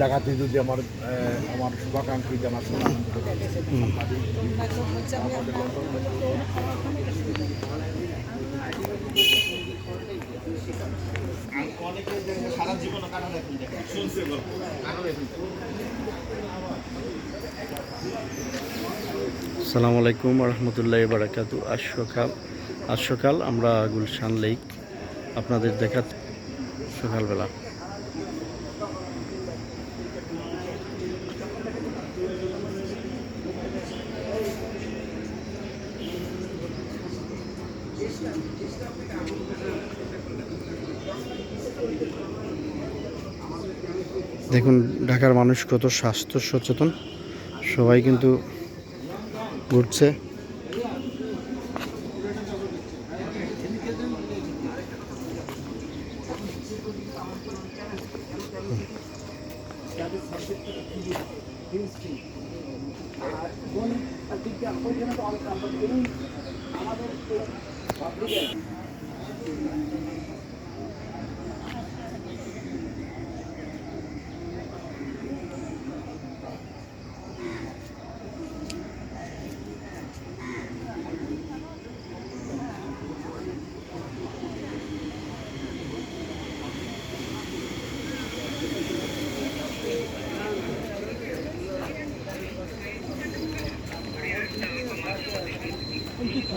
ডাকাতি যদি আমার আমার শুভাকাঙ্ক্ষী কারণ আসসালামু আলাইকুম রহমতুল্লাহ বারাকাতু। আজ সকাল আজ সকাল আমরা গুলশান লেক আপনাদের দেখা, সকালবেলা। দেখুন ঢাকার মানুষ কত স্বাস্থ্য সচেতন। সবাই কিন্তু ঘুরছে। ওই Obrigado.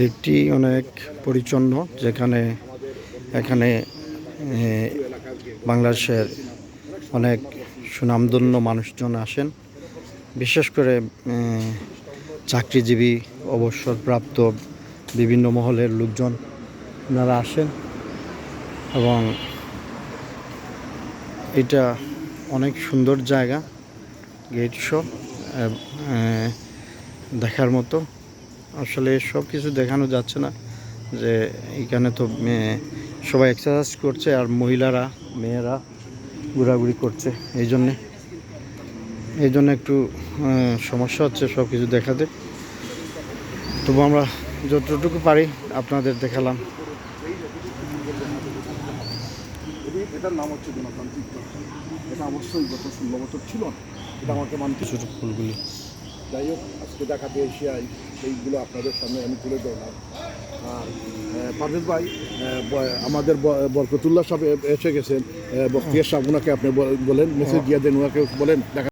লেকটি অনেক পরিচ্ছন্ন, যেখানে, এখানে বাংলাদেশের অনেক সুনামধন্য মানুষজন আসেন। বিশেষ করে চাকরিজীবী, অবসরপ্রাপ্ত বিভিন্ন মহলের লোকজন ওনারা আসেন এবং এটা অনেক সুন্দর জায়গা, গেট শো দেখার মতো। আসলে সব কিছু দেখানো যাচ্ছে না যে এখানে তো মেয়ে- সবাই এক্সারসাইজ করছে আর মহিলারা মেয়েরা ঘোরাঘুরি করছে এই জন্যে। এই জন্য একটু সমস্যা হচ্ছে সব কিছু দেখাতে। তবু আমরা যতটুকু পারি আপনাদের দেখালাম। এটার নাম হচ্ছে গণতান্ত্রিক এটা অবশ্যই গত ষোলো বছর ছিল না। এটা আমাকে মানতে ছোটো ফুলগুলি। যাই হোক আজকে দেখাতে এসে আই এইগুলো আপনাদের সামনে আমি তুলে ধরলাম। আর পারভেজ ভাই আমাদের বরকতুল্লাহ সাহেব এসে গেছেন। আহ, বখতিয়ার সাহেব ওনাকে আপনি বলেন মেসেজ দিয়ে দেন ওনাকে বলেন দেখা